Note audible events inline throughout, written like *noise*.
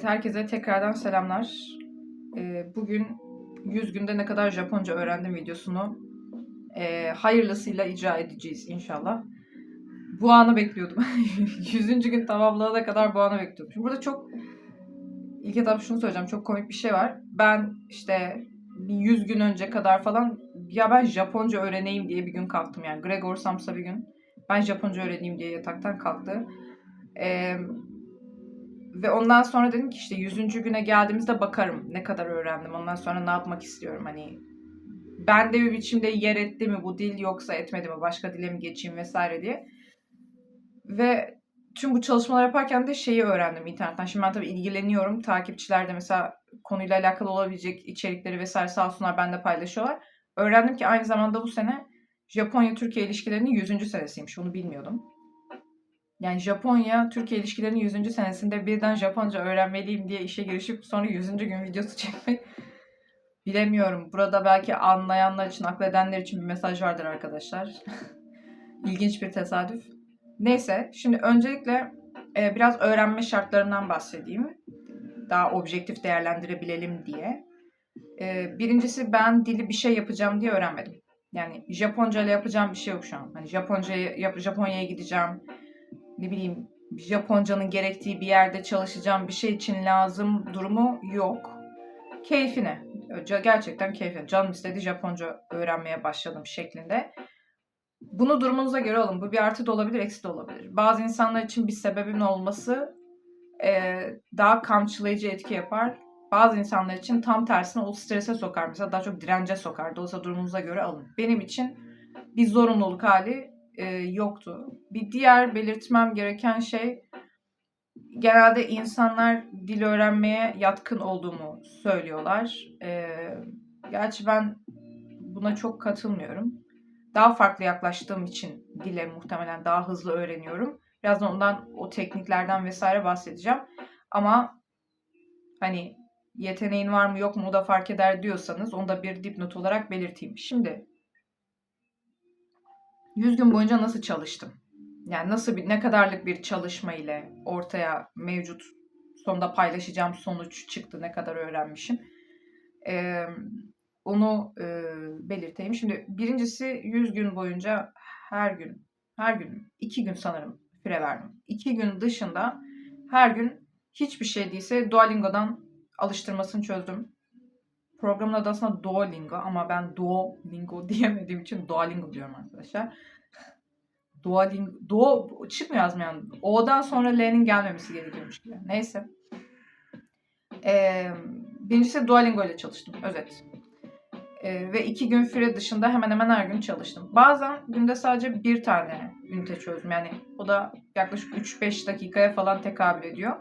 Evet, herkese tekrardan selamlar. Ee, bugün 100 günde ne kadar Japonca öğrendim videosunu e, hayırlısıyla icra edeceğiz inşallah. Bu anı bekliyordum. *laughs* 100. gün tamamlanana kadar bu anı bekliyordum. Şimdi burada çok ilk etap şunu söyleyeceğim. Çok komik bir şey var. Ben işte bir 100 gün önce kadar falan ya ben Japonca öğreneyim diye bir gün kalktım. Yani Gregor Samsa bir gün ben Japonca öğreneyim diye yataktan kalktı. Eee ve ondan sonra dedim ki işte 100. güne geldiğimizde bakarım ne kadar öğrendim. Ondan sonra ne yapmak istiyorum hani. Ben de bir biçimde yer etti mi bu dil yoksa etmedi mi başka dile mi geçeyim vesaire diye. Ve tüm bu çalışmalar yaparken de şeyi öğrendim internetten. Şimdi ben tabii ilgileniyorum. Takipçiler de mesela konuyla alakalı olabilecek içerikleri vesaire sağ olsunlar bende paylaşıyorlar. Öğrendim ki aynı zamanda bu sene Japonya-Türkiye ilişkilerinin 100. senesiymiş. Onu bilmiyordum. Yani Japonya-Türkiye ilişkilerinin 100. senesinde birden Japonca öğrenmeliyim diye işe girişip sonra 100. gün videosu *laughs* çekmek bilemiyorum. Burada belki anlayanlar için, akledenler için bir mesaj vardır arkadaşlar. *laughs* İlginç bir tesadüf. Neyse, şimdi öncelikle e, biraz öğrenme şartlarından bahsedeyim. Daha objektif değerlendirebilelim diye. E, birincisi ben dili bir şey yapacağım diye öğrenmedim. Yani Japonca ile yapacağım bir şey yok şu an. Hani Japonca'ya yap, Japonya'ya gideceğim ne bileyim Japonca'nın gerektiği bir yerde çalışacağım bir şey için lazım durumu yok. Keyfine. Gerçekten keyfine. Canım istedi Japonca öğrenmeye başladım şeklinde. Bunu durumunuza göre alın. Bu bir artı da olabilir, eksi de olabilir. Bazı insanlar için bir sebebin olması e, daha kamçılayıcı etki yapar. Bazı insanlar için tam tersine o strese sokar. Mesela daha çok dirence sokar. Dolayısıyla durumunuza göre alın. Benim için bir zorunluluk hali e, yoktu. Bir diğer belirtmem gereken şey genelde insanlar dil öğrenmeye yatkın olduğumu söylüyorlar. E, gerçi ben buna çok katılmıyorum. Daha farklı yaklaştığım için dile muhtemelen daha hızlı öğreniyorum. Birazdan ondan o tekniklerden vesaire bahsedeceğim. Ama hani yeteneğin var mı yok mu o da fark eder diyorsanız onu da bir dipnot olarak belirteyim. Şimdi 100 gün boyunca nasıl çalıştım? Yani nasıl bir ne kadarlık bir çalışma ile ortaya mevcut sonunda paylaşacağım sonuç çıktı, ne kadar öğrenmişim. Ee, onu e, belirteyim. Şimdi birincisi 100 gün boyunca her gün, her gün, iki gün sanırım süre verdim. İki gün dışında her gün hiçbir şey değilse Duolingo'dan alıştırmasını çözdüm. Programın adı aslında Duolingo ama ben Duolingo *laughs* diyemediğim için Duolingo diyorum arkadaşlar. Duolingo, Duo çıkmıyor yazmayan. O'dan sonra L'nin gelmemesi gerekiyormuş gibi. Neyse. Ee, birincisi Duolingo ile çalıştım. Özet. Ee, ve iki gün süre dışında hemen hemen her gün çalıştım. Bazen günde sadece bir tane ünite çözdüm. Yani o da yaklaşık 3-5 dakikaya falan tekabül ediyor.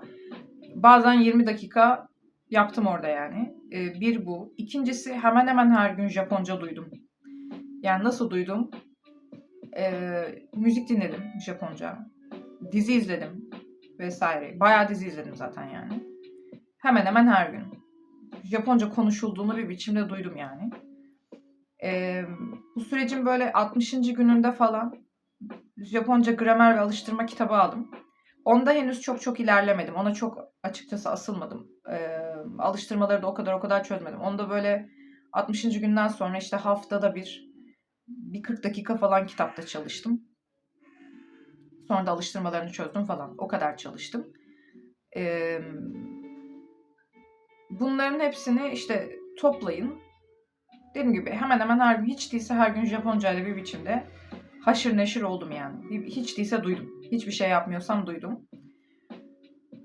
Bazen 20 dakika yaptım orada yani. Ee, bir bu. İkincisi hemen hemen her gün Japonca duydum. Yani nasıl duydum? Ee, müzik dinledim Japonca. Dizi izledim vesaire. Bayağı dizi izledim zaten yani. Hemen hemen her gün. Japonca konuşulduğunu bir biçimde duydum yani. Ee, bu sürecin böyle 60. gününde falan Japonca gramer ve alıştırma kitabı aldım. Onda henüz çok çok ilerlemedim. Ona çok açıkçası asılmadım. Ee, alıştırmaları da o kadar o kadar çözmedim. Onda böyle 60. günden sonra işte haftada bir bir 40 dakika falan kitapta çalıştım. Sonra da alıştırmalarını çözdüm falan. O kadar çalıştım. Bunların hepsini işte toplayın. Dediğim gibi hemen hemen her hiç değilse her gün Japonca ile bir biçimde haşır neşir oldum yani. Hiç değilse duydum. Hiçbir şey yapmıyorsam duydum.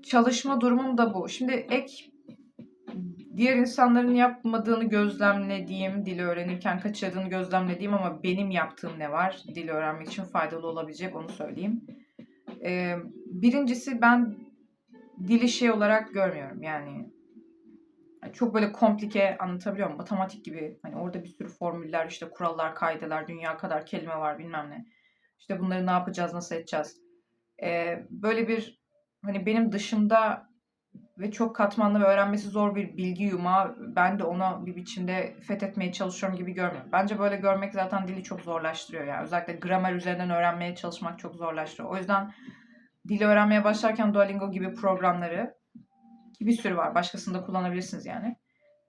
Çalışma durumum da bu. Şimdi ek diğer insanların yapmadığını gözlemlediğim, dili öğrenirken kaçırdığını gözlemlediğim ama benim yaptığım ne var? Dili öğrenmek için faydalı olabilecek onu söyleyeyim. Ee, birincisi ben dili şey olarak görmüyorum yani çok böyle komplike anlatabiliyor muyum? Matematik gibi hani orada bir sürü formüller işte kurallar, kaideler, dünya kadar kelime var bilmem ne. İşte bunları ne yapacağız, nasıl edeceğiz? Ee, böyle bir hani benim dışımda ve çok katmanlı ve öğrenmesi zor bir bilgi yumağı ben de ona bir biçimde fethetmeye çalışıyorum gibi görmüyorum. Bence böyle görmek zaten dili çok zorlaştırıyor yani. Özellikle gramer üzerinden öğrenmeye çalışmak çok zorlaştırıyor. O yüzden dili öğrenmeye başlarken Duolingo gibi programları Ki bir sürü var. Başkasını da kullanabilirsiniz yani.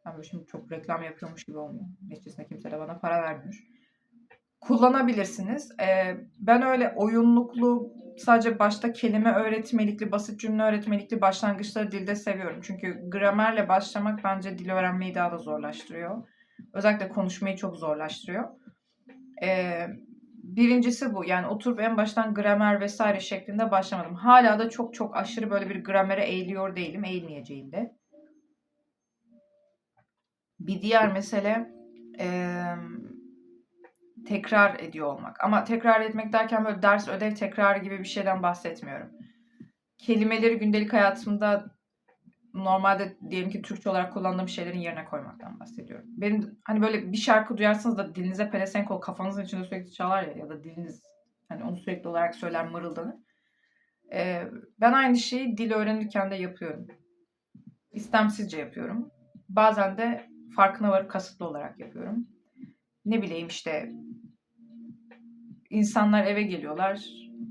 Ben böyle şimdi çok reklam yapıyormuş gibi olmuyor. Neticesinde kimse de bana para vermiyor. Kullanabilirsiniz. Ee, ben öyle oyunluklu, sadece başta kelime öğretmelikli, basit cümle öğretmelikli başlangıçları dilde seviyorum. Çünkü gramerle başlamak bence dil öğrenmeyi daha da zorlaştırıyor. Özellikle konuşmayı çok zorlaştırıyor. Ee, birincisi bu. Yani oturup en baştan gramer vesaire şeklinde başlamadım. Hala da çok çok aşırı böyle bir gramere eğiliyor değilim. Eğilmeyeceğim de. Bir diğer mesele eee, tekrar ediyor olmak. Ama tekrar etmek derken böyle ders ödev tekrarı gibi bir şeyden bahsetmiyorum. Kelimeleri gündelik hayatımda normalde diyelim ki Türkçe olarak kullandığım şeylerin yerine koymaktan bahsediyorum. Benim hani böyle bir şarkı duyarsınız da dilinize pelesenk ol kafanızın içinde sürekli çalar ya ya da diliniz hani onu sürekli olarak söyler mırıldanır. Ee, ben aynı şeyi dil öğrenirken de yapıyorum. İstemsizce yapıyorum. Bazen de farkına varıp kasıtlı olarak yapıyorum. Ne bileyim işte insanlar eve geliyorlar.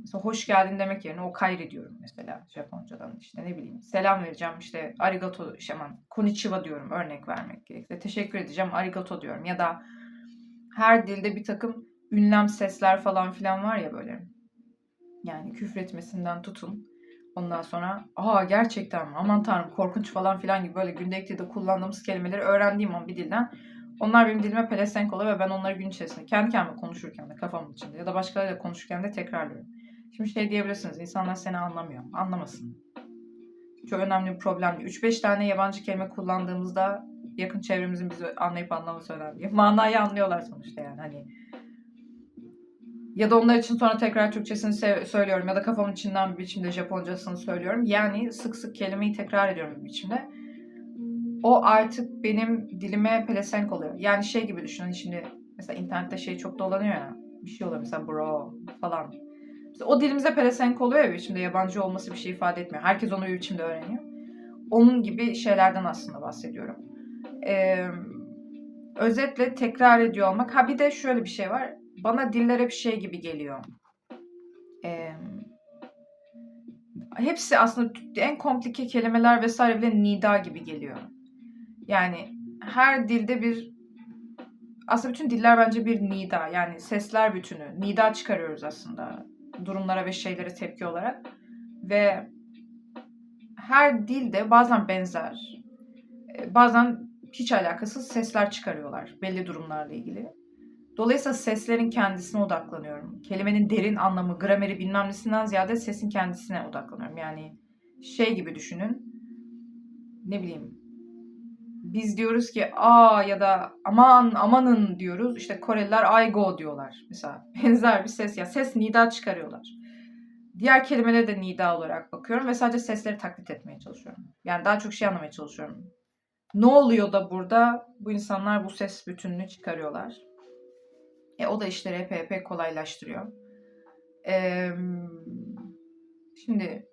Mesela hoş geldin demek yerine o kayri diyorum mesela Japoncadan işte ne bileyim. Selam vereceğim işte arigato şey aman konnichiwa diyorum örnek vermek gerekirse. Teşekkür edeceğim arigato diyorum. Ya da her dilde bir takım ünlem sesler falan filan var ya böyle. Yani küfretmesinden tutun. Ondan sonra aa gerçekten mi? Aman tanrım korkunç falan filan gibi böyle gündelik dilde kullandığımız kelimeleri öğrendiğim o bir dilden onlar benim dilime pelesenk oluyor ve ben onları gün içerisinde kendi kendime konuşurken de kafamın içinde ya da başkalarıyla konuşurken de tekrarlıyorum. Şimdi şey diyebilirsiniz, insanlar seni anlamıyor. Anlamasın. Çok önemli bir problem değil. 3-5 tane yabancı kelime kullandığımızda yakın çevremizin bizi anlayıp anlaması önemli. *laughs* Manayı anlıyorlar sonuçta yani hani. Ya da onlar için sonra tekrar Türkçesini söylüyorum ya da kafamın içinden bir biçimde Japoncasını söylüyorum. Yani sık sık kelimeyi tekrar ediyorum bir biçimde. O artık benim dilime pelesenk oluyor. Yani şey gibi düşünün şimdi mesela internette şey çok dolanıyor ya. Bir şey oluyor mesela bro falan. Mesela o dilimize pelesenk oluyor ya biçimde yabancı olması bir şey ifade etmiyor. Herkes onu bir biçimde öğreniyor. Onun gibi şeylerden aslında bahsediyorum. Ee, özetle tekrar ediyor olmak. Ha bir de şöyle bir şey var. Bana diller hep şey gibi geliyor. Ee, hepsi aslında en komplike kelimeler vesaire bile nida gibi geliyor. Yani her dilde bir aslında bütün diller bence bir nida yani sesler bütünü. Nida çıkarıyoruz aslında durumlara ve şeylere tepki olarak. Ve her dilde bazen benzer, e, bazen hiç alakasız sesler çıkarıyorlar belli durumlarla ilgili. Dolayısıyla seslerin kendisine odaklanıyorum. Kelimenin derin anlamı, grameri bilmem nesinden ziyade sesin kendisine odaklanıyorum. Yani şey gibi düşünün. Ne bileyim. Biz diyoruz ki aa ya da aman amanın diyoruz. İşte Koreliler aygo diyorlar. Mesela benzer bir ses ya ses nida çıkarıyorlar. Diğer kelimelere de nida olarak bakıyorum ve sadece sesleri taklit etmeye çalışıyorum. Yani daha çok şey anlamaya çalışıyorum. Ne oluyor da burada bu insanlar bu ses bütününü çıkarıyorlar? E, o da işleri epey epey kolaylaştırıyor. E, şimdi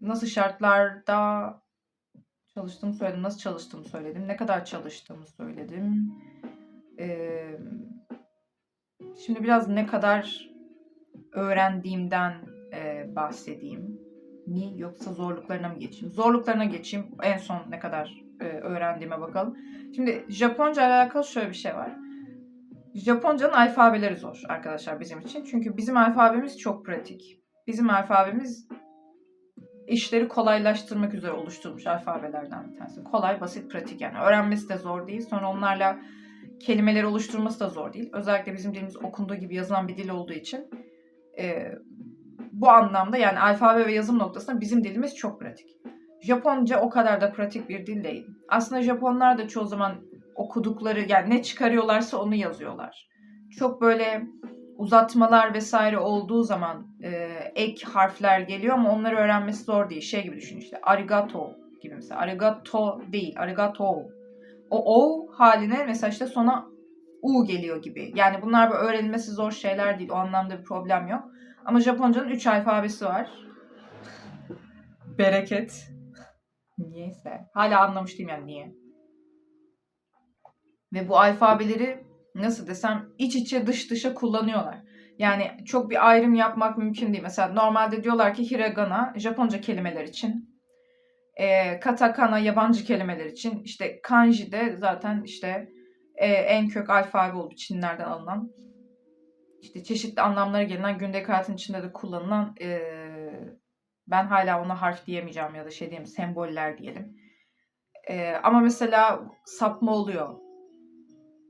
nasıl şartlarda çalıştığımı söyledim, nasıl çalıştığımı söyledim, ne kadar çalıştığımı söyledim. E, şimdi biraz ne kadar öğrendiğimden e, bahsedeyim mi yoksa zorluklarına mı geçeyim? Zorluklarına geçeyim. En son ne kadar e, öğrendiğime bakalım. Şimdi Japonca ile alakalı şöyle bir şey var. Japonca'nın alfabeleri zor arkadaşlar bizim için. Çünkü bizim alfabemiz çok pratik. Bizim alfabemiz işleri kolaylaştırmak üzere oluşturulmuş alfabelerden bir tanesi. Kolay, basit, pratik yani. Öğrenmesi de zor değil. Sonra onlarla kelimeleri oluşturması da zor değil. Özellikle bizim dilimiz okunduğu gibi yazılan bir dil olduğu için e, bu anlamda yani alfabe ve yazım noktasında bizim dilimiz çok pratik. Japonca o kadar da pratik bir dil değil. Aslında Japonlar da çoğu zaman okudukları yani ne çıkarıyorlarsa onu yazıyorlar. Çok böyle uzatmalar vesaire olduğu zaman e, ek harfler geliyor ama onları öğrenmesi zor değil. Şey gibi düşün işte arigato gibi mesela. Arigato değil, arigato. O o haline mesela işte sona u geliyor gibi. Yani bunlar böyle öğrenilmesi zor şeyler değil. O anlamda bir problem yok. Ama Japonca'nın 3 alfabesi var. Bereket. Niyeyse. Hala anlamış değilim yani niye. Ve bu alfabeleri nasıl desem iç içe dış dışa kullanıyorlar. Yani çok bir ayrım yapmak mümkün değil. Mesela normalde diyorlar ki hiragana Japonca kelimeler için. E, katakana yabancı kelimeler için işte kanji de zaten işte e, en kök alfabe olup Çinlerden alınan işte çeşitli anlamlara gelen gündelik hayatın içinde de kullanılan e, ben hala ona harf diyemeyeceğim ya da şey diyeyim semboller diyelim. E, ama mesela sapma oluyor.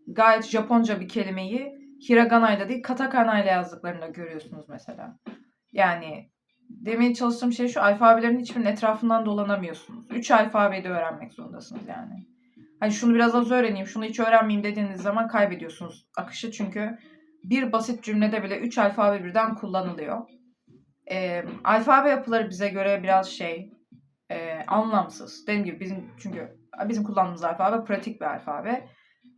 Gayet Japonca bir kelimeyi hiragana ile değil katakana ile yazdıklarını görüyorsunuz mesela. Yani demeye çalıştığım şey şu alfabelerin hiçbirinin etrafından dolanamıyorsunuz. Üç alfabeyi de öğrenmek zorundasınız yani. Hani şunu biraz az öğreneyim, şunu hiç öğrenmeyeyim dediğiniz zaman kaybediyorsunuz akışı çünkü bir basit cümlede bile üç alfabe birden kullanılıyor. E, alfabe yapıları bize göre biraz şey e, anlamsız. Dediğim gibi bizim çünkü bizim kullandığımız alfabe pratik bir alfabe.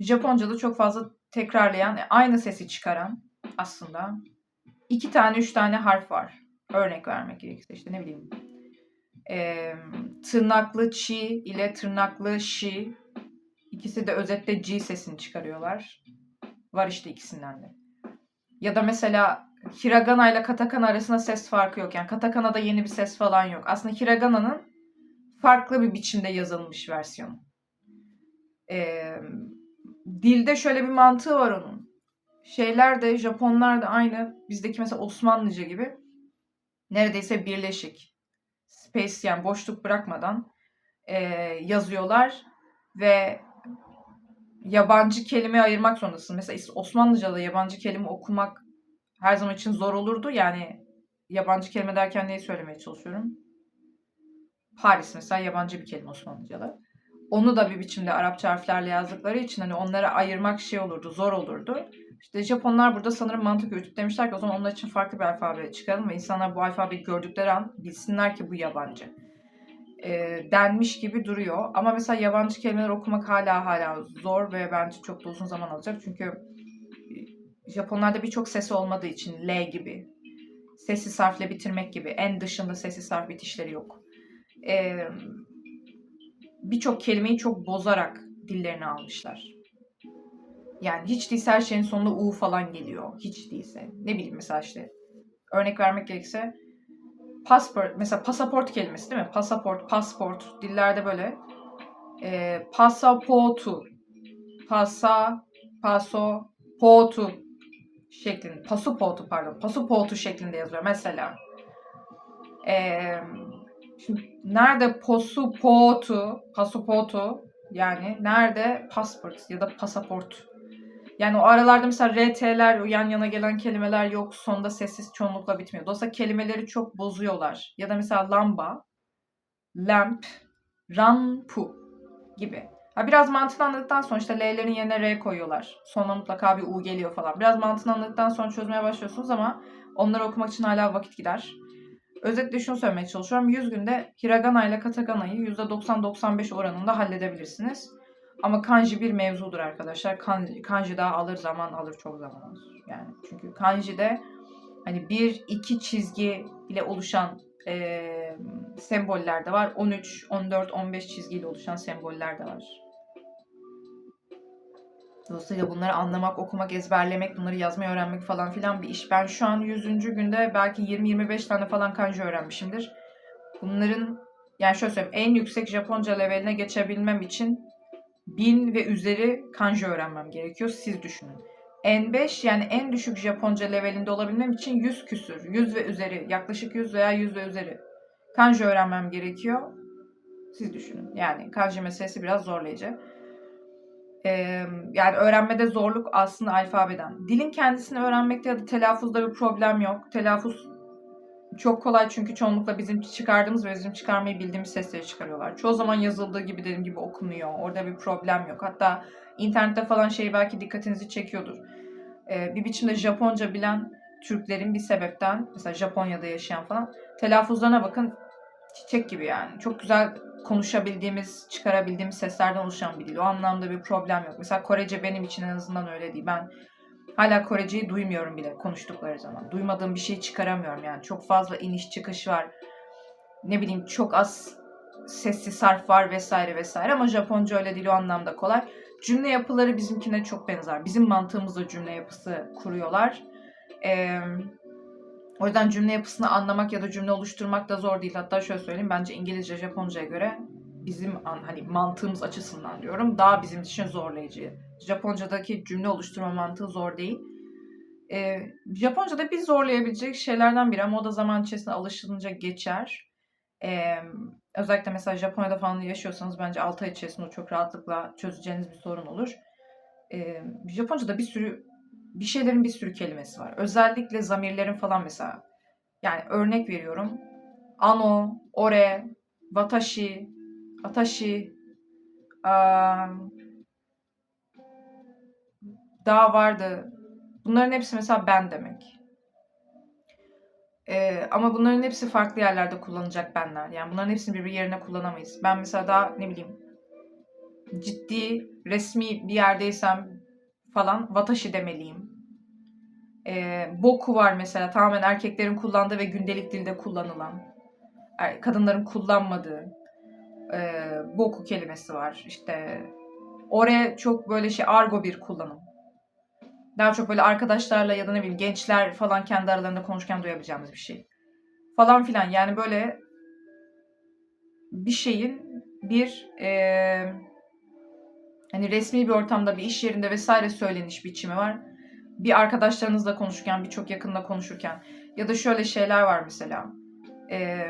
Japonca'da çok fazla tekrarlayan, aynı sesi çıkaran aslında iki tane, üç tane harf var. Örnek vermek gerekirse işte ne bileyim. E, tırnaklı çi ile tırnaklı şi ikisi de özetle G sesini çıkarıyorlar. Var işte ikisinden de. Ya da mesela hiragana ile katakana arasında ses farkı yok. Yani katakana'da yeni bir ses falan yok. Aslında hiragana'nın farklı bir biçimde yazılmış versiyonu. Ee, dilde şöyle bir mantığı var onun. Şeyler de Japonlar da aynı bizdeki mesela Osmanlıca gibi neredeyse birleşik. Space yani boşluk bırakmadan e, yazıyorlar ve yabancı kelime ayırmak zorundasın. Mesela Osmanlıca'da yabancı kelime okumak her zaman için zor olurdu. Yani yabancı kelime derken neyi söylemeye çalışıyorum? Paris mesela yabancı bir kelime Osmanlıca'da. Onu da bir biçimde Arapça harflerle yazdıkları için hani onları ayırmak şey olurdu, zor olurdu. İşte Japonlar burada sanırım mantık yürütüp demişler ki o zaman onlar için farklı bir alfabe çıkaralım ve insanlar bu alfabeyi gördükleri an bilsinler ki bu yabancı. E, denmiş gibi duruyor. Ama mesela yabancı kelimeler okumak hala hala zor ve bence çok da uzun zaman alacak. Çünkü Japonlarda birçok sesi olmadığı için L gibi sessiz harfle bitirmek gibi en dışında sessiz harf bitişleri yok. Ee, birçok kelimeyi çok bozarak dillerine almışlar. Yani hiç değilse her şeyin sonunda U falan geliyor. Hiç değilse. Ne bileyim mesela işte örnek vermek gerekirse passport mesela pasaport kelimesi değil mi? Pasaport, pasport dillerde böyle e, pasaportu pasa paso portu şeklinde pasaportu pardon pasaportu şeklinde yazıyor mesela. Şimdi nerede pasaportu pasaportu yani nerede passport ya da pasaport yani o aralarda mesela RT'ler yan yana gelen kelimeler yok. Sonda sessiz çoğunlukla bitmiyor. Dolayısıyla kelimeleri çok bozuyorlar. Ya da mesela lamba, lamp, rampu gibi. Ha biraz mantığını anladıktan sonra işte L'lerin yerine R koyuyorlar. Sonra mutlaka bir U geliyor falan. Biraz mantığını anladıktan sonra çözmeye başlıyorsunuz ama onları okumak için hala vakit gider. Özetle şunu söylemeye çalışıyorum. 100 günde hiragana ile katakana'yı %90-95 oranında halledebilirsiniz. Ama kanji bir mevzudur arkadaşlar. Kanji, kanji daha alır zaman alır çok zaman alır. Yani çünkü kanji de hani bir iki çizgi ile oluşan e, semboller de var. 13, 14, 15 çizgiyle oluşan semboller de var. Dolayısıyla bunları anlamak, okumak, ezberlemek, bunları yazmayı öğrenmek falan filan bir iş. Ben şu an 100. günde belki 20-25 tane falan kanji öğrenmişimdir. Bunların yani şöyle söyleyeyim en yüksek Japonca leveline geçebilmem için 1000 ve üzeri kanji öğrenmem gerekiyor. Siz düşünün. N5 yani en düşük Japonca levelinde olabilmem için 100 küsür, 100 ve üzeri, yaklaşık 100 veya 100 ve üzeri kanji öğrenmem gerekiyor. Siz düşünün. Yani kanji meselesi biraz zorlayıcı. Yani öğrenmede zorluk aslında alfabeden. Dilin kendisini öğrenmekte ya da telaffuzda bir problem yok. Telaffuz çok kolay çünkü çoğunlukla bizim çıkardığımız ve bizim çıkarmayı bildiğimiz sesleri çıkarıyorlar. Çoğu zaman yazıldığı gibi dediğim gibi okunuyor. Orada bir problem yok. Hatta internette falan şey belki dikkatinizi çekiyordur. Bir biçimde Japonca bilen Türklerin bir sebepten mesela Japonya'da yaşayan falan telaffuzlarına bakın çiçek gibi yani. Çok güzel konuşabildiğimiz, çıkarabildiğimiz seslerden oluşan bir dil. O anlamda bir problem yok. Mesela Korece benim için en azından öyle değil. Ben hala Koreceyi duymuyorum bile konuştukları zaman. Duymadığım bir şey çıkaramıyorum yani. Çok fazla iniş çıkış var. Ne bileyim çok az sesli sarf var vesaire vesaire ama Japonca öyle değil o anlamda kolay. Cümle yapıları bizimkine çok benzer. Bizim mantığımızda cümle yapısı kuruyorlar. Ee, O yüzden cümle yapısını anlamak ya da cümle oluşturmak da zor değil. Hatta şöyle söyleyeyim bence İngilizce, Japonca'ya göre bizim an- hani mantığımız açısından diyorum daha bizim için zorlayıcı. Japonca'daki cümle oluşturma mantığı zor değil. Ee, Japonca'da bir zorlayabilecek şeylerden biri ama o da zaman içerisinde alışılınca geçer. Ee, özellikle mesela Japonya'da falan yaşıyorsanız bence 6 ay içerisinde çok rahatlıkla çözeceğiniz bir sorun olur. Ee, Japonca'da bir sürü bir şeylerin bir sürü kelimesi var. Özellikle zamirlerin falan mesela. Yani örnek veriyorum. Ano, ore, watashi, atashi, daha vardı. Bunların hepsi mesela ben demek. Ee, ama bunların hepsi farklı yerlerde kullanılacak benler. Yani bunların hepsini birbiri yerine kullanamayız. Ben mesela daha ne bileyim ciddi resmi bir yerdeysem falan watashi demeliyim. Ee, boku var mesela tamamen erkeklerin kullandığı ve gündelik dilde kullanılan. er- Kadınların kullanmadığı e, boku kelimesi var. İşte ore çok böyle şey argo bir kullanım. Daha çok böyle arkadaşlarla ya da ne bileyim gençler falan kendi aralarında konuşurken duyabileceğimiz bir şey. Falan filan yani böyle bir şeyin bir e, hani resmi bir ortamda bir iş yerinde vesaire söyleniş biçimi var. Bir arkadaşlarınızla konuşurken, birçok yakınla konuşurken ya da şöyle şeyler var mesela. E,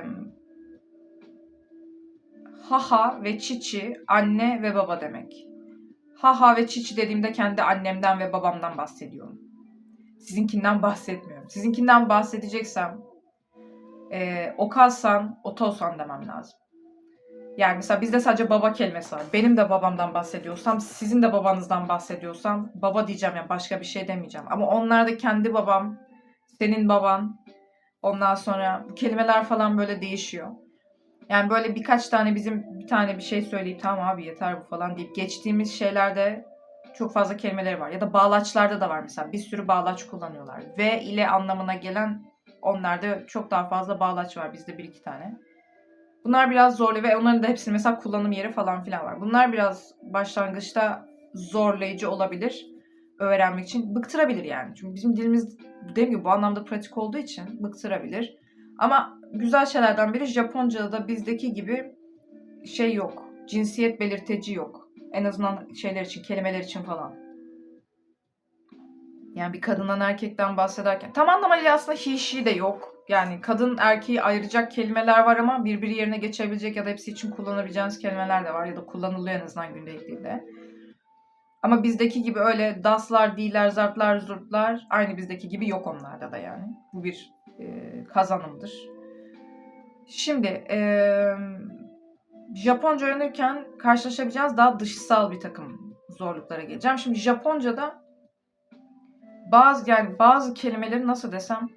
haha ve çiçi anne ve baba demek. Haha ve çiçi dediğimde kendi annemden ve babamdan bahsediyorum. Sizinkinden bahsetmiyorum. Sizinkinden bahsedeceksem e, okasan, otosan demem lazım. Yani mesela bizde sadece baba kelimesi var. Benim de babamdan bahsediyorsam, sizin de babanızdan bahsediyorsam baba diyeceğim yani başka bir şey demeyeceğim. Ama onlar da kendi babam, senin baban, ondan sonra bu kelimeler falan böyle değişiyor. Yani böyle birkaç tane bizim bir tane bir şey söyleyip tamam abi yeter bu falan deyip geçtiğimiz şeylerde çok fazla kelimeleri var. Ya da bağlaçlarda da var mesela. Bir sürü bağlaç kullanıyorlar. Ve ile anlamına gelen onlarda çok daha fazla bağlaç var. Bizde bir iki tane. Bunlar biraz zorlu ve onların da hepsinin mesela kullanım yeri falan filan var. Bunlar biraz başlangıçta zorlayıcı olabilir öğrenmek için. Bıktırabilir yani. Çünkü bizim dilimiz dediğim gibi bu anlamda pratik olduğu için bıktırabilir. Ama güzel şeylerden biri Japonca'da da bizdeki gibi şey yok. Cinsiyet belirteci yok. En azından şeyler için, kelimeler için falan. Yani bir kadından erkekten bahsederken tam anlamıyla aslında she de yok. Yani kadın erkeği ayıracak kelimeler var ama birbiri yerine geçebilecek ya da hepsi için kullanabileceğiniz kelimeler de var ya da kullanılıyor en azından gündelik dilde. Ama bizdeki gibi öyle daslar, diler, zartlar, zurtlar aynı bizdeki gibi yok onlarda da yani. Bu bir e, kazanımdır. Şimdi e, Japonca öğrenirken karşılaşabileceğiniz daha dışsal bir takım zorluklara geleceğim. Şimdi Japonca'da bazı yani bazı kelimeleri nasıl desem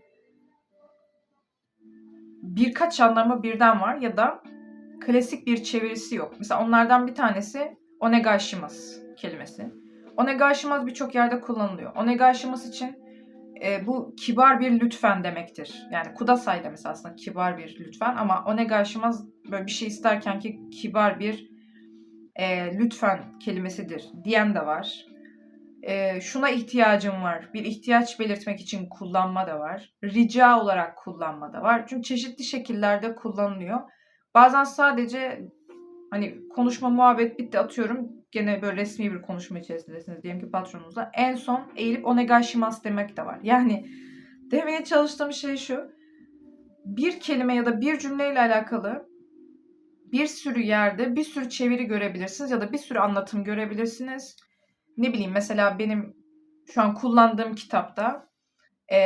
birkaç anlamı birden var ya da klasik bir çevirisi yok. Mesela onlardan bir tanesi onegaishimasu kelimesi. Onegaishimasu birçok yerde kullanılıyor. Onegaishimasu için e, bu kibar bir lütfen demektir. Yani kudasai da mesela aslında kibar bir lütfen ama onegaishimasu böyle bir şey isterken ki kibar bir e, lütfen kelimesidir diyen de var. E, şuna ihtiyacım var. Bir ihtiyaç belirtmek için kullanma da var. Rica olarak kullanma da var. Çünkü çeşitli şekillerde kullanılıyor. Bazen sadece hani konuşma muhabbet bitti atıyorum. Gene böyle resmi bir konuşma içerisindesiniz diyelim ki patronunuzla. En son eğilip onegaishimasu demek de var. Yani demeye çalıştığım şey şu. Bir kelime ya da bir cümleyle alakalı bir sürü yerde bir sürü çeviri görebilirsiniz ya da bir sürü anlatım görebilirsiniz. Ne bileyim mesela benim şu an kullandığım kitapta e,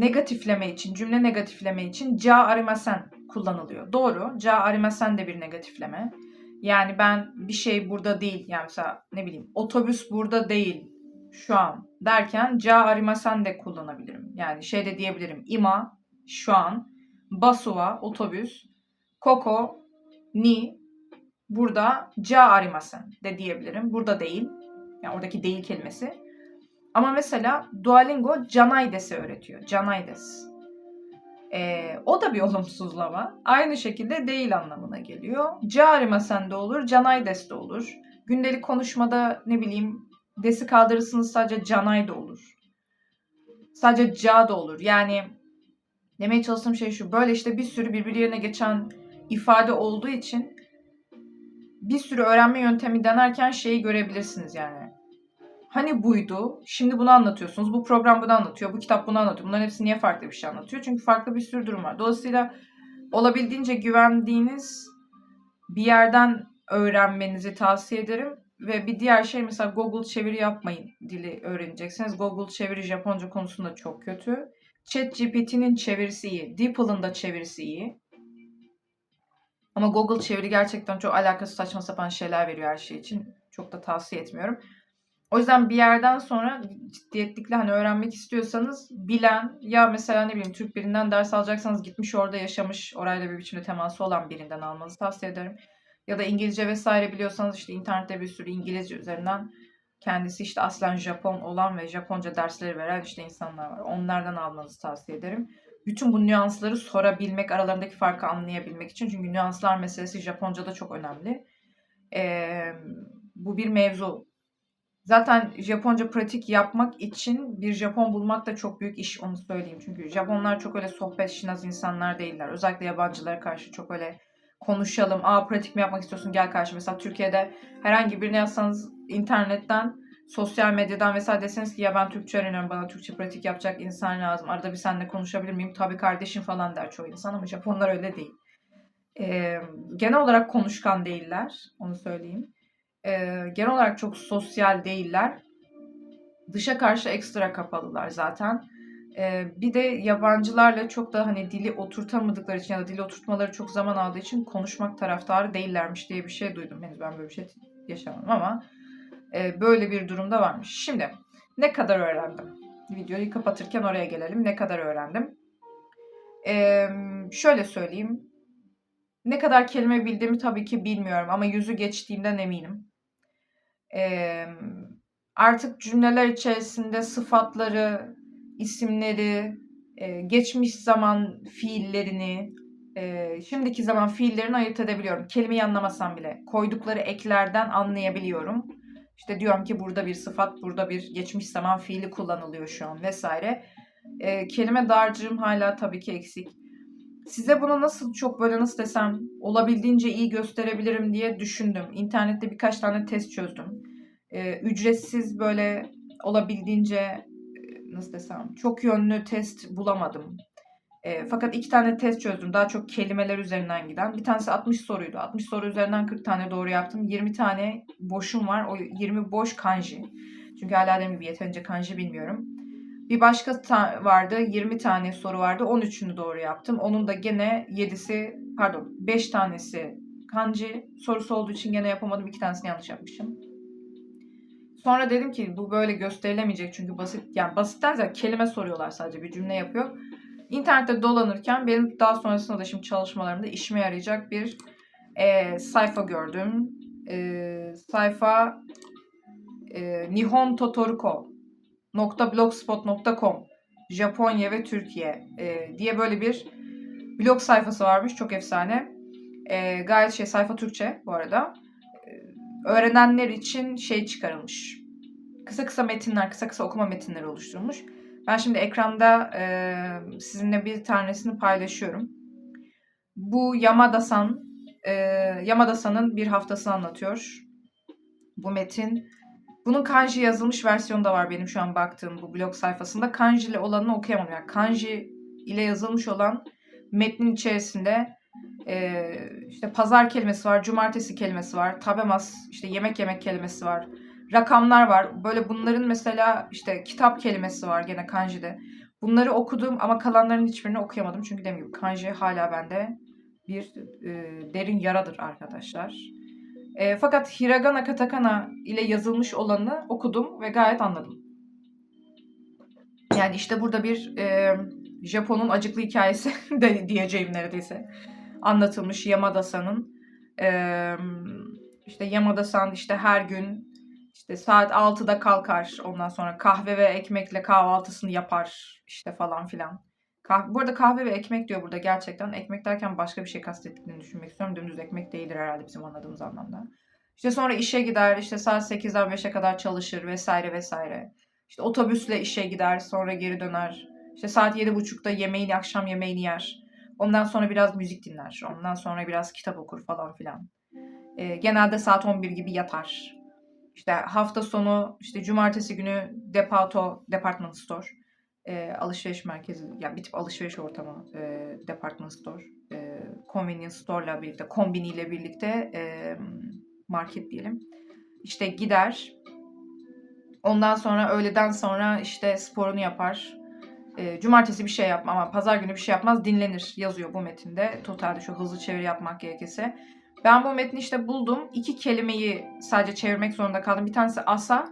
negatifleme için, cümle negatifleme için ca arimasen kullanılıyor. Doğru. Ca arimasen de bir negatifleme. Yani ben bir şey burada değil. Yani mesela ne bileyim otobüs burada değil şu an derken ca arimasen de kullanabilirim. Yani şey de diyebilirim. Ima şu an. Basuwa otobüs. Koko ni burada ca arimasen de diyebilirim. Burada değil. Yani oradaki değil kelimesi. Ama mesela Duolingo Canaides'i öğretiyor. Canaides. Ee, o da bir olumsuzlama. Aynı şekilde değil anlamına geliyor. Carimasen de olur, Canaides de olur. Gündelik konuşmada ne bileyim desi kaldırırsınız sadece canay da olur. Sadece ca da olur. Yani Demeye çalıştığım şey şu. Böyle işte bir sürü birbirine geçen ifade olduğu için bir sürü öğrenme yöntemi denerken şeyi görebilirsiniz yani. Hani buydu, şimdi bunu anlatıyorsunuz. Bu program bunu anlatıyor, bu kitap bunu anlatıyor. Bunların hepsi niye farklı bir şey anlatıyor? Çünkü farklı bir sürü durum var. Dolayısıyla olabildiğince güvendiğiniz bir yerden öğrenmenizi tavsiye ederim. Ve bir diğer şey mesela Google çeviri yapmayın dili öğreneceksiniz. Google çeviri Japonca konusunda çok kötü. ChatGPT'nin çevirisi iyi. DeepL'ın da çevirisi iyi. Ama Google çeviri gerçekten çok alakasız saçma sapan şeyler veriyor her şey için. Çok da tavsiye etmiyorum. O yüzden bir yerden sonra ciddiyetlikle hani öğrenmek istiyorsanız bilen ya mesela ne bileyim Türk birinden ders alacaksanız gitmiş orada yaşamış orayla bir biçimde teması olan birinden almanızı tavsiye ederim. Ya da İngilizce vesaire biliyorsanız işte internette bir sürü İngilizce üzerinden kendisi işte aslen Japon olan ve Japonca dersleri veren işte insanlar var. Onlardan almanızı tavsiye ederim. Bütün bu nüansları sorabilmek, aralarındaki farkı anlayabilmek için. Çünkü nüanslar meselesi Japonca'da çok önemli. Ee, bu bir mevzu. Zaten Japonca pratik yapmak için bir Japon bulmak da çok büyük iş onu söyleyeyim. Çünkü Japonlar çok öyle sohbet şinaz insanlar değiller. Özellikle yabancılara karşı çok öyle konuşalım. Aa pratik mi yapmak istiyorsun gel karşı. Mesela Türkiye'de herhangi birine yazsanız internetten, sosyal medyadan vesaire deseniz ki ya ben Türkçe öğreniyorum bana Türkçe pratik yapacak insan lazım. Arada bir seninle konuşabilir miyim? Tabii kardeşim falan der çoğu insan ama Japonlar öyle değil. Ee, genel olarak konuşkan değiller. Onu söyleyeyim. Ee, genel olarak çok sosyal değiller. Dışa karşı ekstra kapalılar zaten. Ee, bir de yabancılarla çok da hani dili oturtamadıkları için ya da dili oturtmaları çok zaman aldığı için konuşmak taraftarı değillermiş diye bir şey duydum. Henüz ben böyle bir şey yaşamadım ama e, böyle bir durumda varmış. Şimdi ne kadar öğrendim? Videoyu kapatırken oraya gelelim. Ne kadar öğrendim? Ee, şöyle söyleyeyim. Ne kadar kelime bildiğimi tabii ki bilmiyorum ama yüzü geçtiğimden eminim. Ee, artık cümleler içerisinde sıfatları, isimleri, e, geçmiş zaman fiillerini, e, şimdiki zaman fiillerini ayırt edebiliyorum. Kelimeyi anlamasam bile koydukları eklerden anlayabiliyorum. İşte diyorum ki burada bir sıfat, burada bir geçmiş zaman fiili kullanılıyor şu an vesaire. E, kelime dağarcığım hala tabii ki eksik. Size bunu nasıl çok böyle nasıl desem olabildiğince iyi gösterebilirim diye düşündüm. İnternette birkaç tane test çözdüm. E, ücretsiz böyle olabildiğince nasıl desem çok yönlü test bulamadım. E, fakat iki tane test çözdüm. Daha çok kelimeler üzerinden giden. Bir tanesi 60 soruydu. 60 soru üzerinden 40 tane doğru yaptım. 20 tane boşum var. O 20 boş kanji. Çünkü hala dediğim gibi yeterince kanji bilmiyorum. Bir başka ta- vardı. 20 tane soru vardı. 13'ünü doğru yaptım. Onun da gene 7'si pardon 5 tanesi kanji sorusu olduğu için gene yapamadım. 2 tanesini yanlış yapmışım. Sonra dedim ki bu böyle gösterilemeyecek çünkü basit yani basitten kelime soruyorlar sadece bir cümle yapıyor. İnternette dolanırken benim daha sonrasında da şimdi çalışmalarımda işime yarayacak bir e, sayfa gördüm. E, sayfa e, Nihon Totoruko .blogspot.com Japonya ve Türkiye e, diye böyle bir blog sayfası varmış. Çok efsane. E, gayet şey sayfa Türkçe bu arada öğrenenler için şey çıkarılmış. Kısa kısa metinler, kısa kısa okuma metinleri oluşturulmuş. Ben şimdi ekranda e, sizinle bir tanesini paylaşıyorum. Bu Yamada-san, e, Yamada-san'ın bir haftasını anlatıyor. Bu metin. Bunun kanji yazılmış versiyonu da var benim şu an baktığım bu blog sayfasında. Kanji ile olanını okuyamam. Yani kanji ile yazılmış olan metnin içerisinde e, işte pazar kelimesi var, cumartesi kelimesi var, tabemas işte yemek yemek kelimesi var, rakamlar var. Böyle bunların mesela işte kitap kelimesi var gene kanji'de. Bunları okudum ama kalanların hiçbirini okuyamadım. Çünkü dediğim gibi kanji hala bende bir e, derin yaradır arkadaşlar. E, fakat hiragana katakana ile yazılmış olanı okudum ve gayet anladım. Yani işte burada bir e, Japon'un acıklı hikayesi *laughs* de diyeceğim neredeyse anlatılmış Yamada-san'ın. Ee, işte Yamada-san işte her gün işte saat 6'da kalkar. Ondan sonra kahve ve ekmekle kahvaltısını yapar işte falan filan. Kah bu kahve ve ekmek diyor burada gerçekten. Ekmek derken başka bir şey kastettiğini düşünmek istiyorum. Dümdüz ekmek değildir herhalde bizim anladığımız anlamda. İşte sonra işe gider. işte saat 8'den 5'e kadar çalışır vesaire vesaire. İşte otobüsle işe gider. Sonra geri döner. İşte saat yedi buçukta yemeğini, akşam yemeğini yer. Ondan sonra biraz müzik dinler. Ondan sonra biraz kitap okur falan filan. Ee, genelde saat 11 gibi yatar. İşte hafta sonu, işte cumartesi günü Depato, Department Store, e, alışveriş merkezi, yani bir tip alışveriş ortamı, e, Department Store, e, Convenience Store'la birlikte, kombiniyle birlikte e, market diyelim. İşte gider. Ondan sonra öğleden sonra işte sporunu yapar. E, cumartesi bir şey yapma ama pazar günü bir şey yapmaz dinlenir yazıyor bu metinde. Totalde şu hızlı çeviri yapmak gerekirse. Ben bu metni işte buldum. İki kelimeyi sadece çevirmek zorunda kaldım. Bir tanesi asa,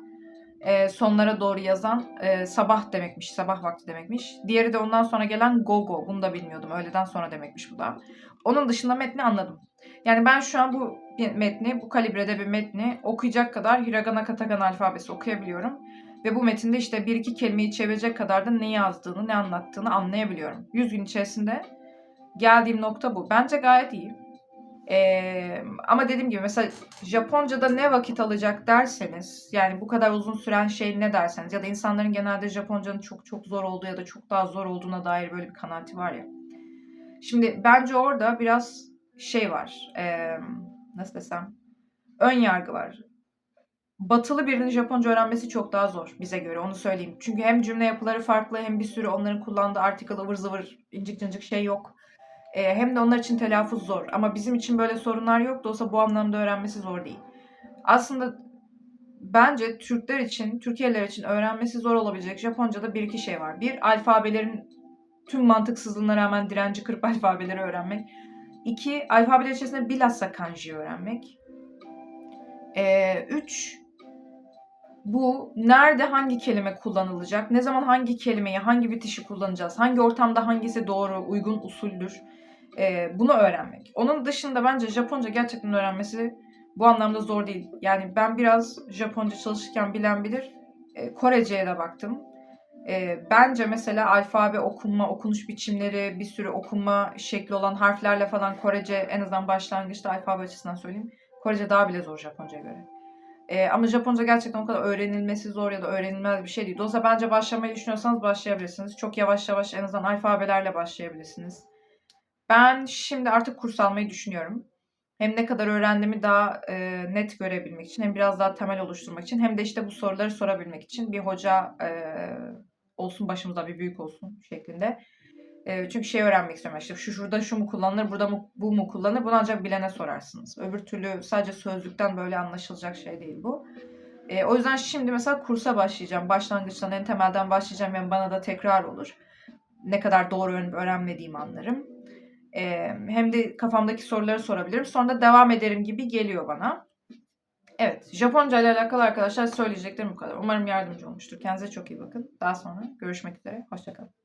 e, sonlara doğru yazan e, sabah demekmiş, sabah vakti demekmiş. Diğeri de ondan sonra gelen gogo. Bunu da bilmiyordum. Öğleden sonra demekmiş bu da. Onun dışında metni anladım. Yani ben şu an bu metni, bu kalibrede bir metni okuyacak kadar hiragana katakana alfabesi okuyabiliyorum. Ve bu metinde işte bir iki kelimeyi çevirecek kadar da ne yazdığını, ne anlattığını anlayabiliyorum. 100 gün içerisinde geldiğim nokta bu. Bence gayet iyi. Ee, ama dediğim gibi mesela Japonca'da ne vakit alacak derseniz yani bu kadar uzun süren şey ne derseniz ya da insanların genelde Japonca'nın çok çok zor olduğu ya da çok daha zor olduğuna dair böyle bir kanaati var ya. Şimdi bence orada biraz şey var. ee, nasıl desem? Ön yargı var. Batılı birinin Japonca öğrenmesi çok daha zor bize göre onu söyleyeyim. Çünkü hem cümle yapıları farklı hem bir sürü onların kullandığı article ıvır zıvır incik cincik şey yok. Ee, hem de onlar için telaffuz zor. Ama bizim için böyle sorunlar yok da olsa bu anlamda öğrenmesi zor değil. Aslında bence Türkler için, Türkiye'liler için öğrenmesi zor olabilecek Japonca'da bir iki şey var. Bir, alfabelerin tüm mantıksızlığına rağmen direnci kırıp *laughs* alfabeleri öğrenmek. İki, alfabeler içerisinde bilhassa kanji öğrenmek. Ee, üç, bu nerede hangi kelime kullanılacak, ne zaman hangi kelimeyi, hangi bitişi kullanacağız, hangi ortamda hangisi doğru, uygun usuldür ee, bunu öğrenmek. Onun dışında bence Japonca gerçekten öğrenmesi bu anlamda zor değil. Yani ben biraz Japonca çalışırken bilen bilir, e, Korece'ye de baktım. E, bence mesela alfabe okunma, okunuş biçimleri, bir sürü okunma şekli olan harflerle falan Korece en azından başlangıçta alfabe açısından söyleyeyim. Korece daha bile zor Japonca'ya göre. Ee, ama Japonca gerçekten o kadar öğrenilmesi zor ya da öğrenilmez bir şey değil. Dolayısıyla bence başlamayı düşünüyorsanız başlayabilirsiniz. Çok yavaş yavaş en azından alfabelerle başlayabilirsiniz. Ben şimdi artık kurs almayı düşünüyorum. Hem ne kadar öğrendiğimi daha e, net görebilmek için hem biraz daha temel oluşturmak için hem de işte bu soruları sorabilmek için bir hoca e, olsun başımıza bir büyük olsun şeklinde. E, çünkü şey öğrenmek istiyorum işte şu şurada şu mu kullanılır burada mı bu mu kullanılır bunu ancak bilene sorarsınız. Öbür türlü sadece sözlükten böyle anlaşılacak şey değil bu. E, o yüzden şimdi mesela kursa başlayacağım. Başlangıçtan en temelden başlayacağım yani bana da tekrar olur. Ne kadar doğru öğrenmediğimi anlarım. E, hem de kafamdaki soruları sorabilirim. Sonra da devam ederim gibi geliyor bana. Evet, Japonca ile alakalı arkadaşlar söyleyeceklerim bu kadar. Umarım yardımcı olmuştur. Kendinize çok iyi bakın. Daha sonra görüşmek üzere. Hoşçakalın.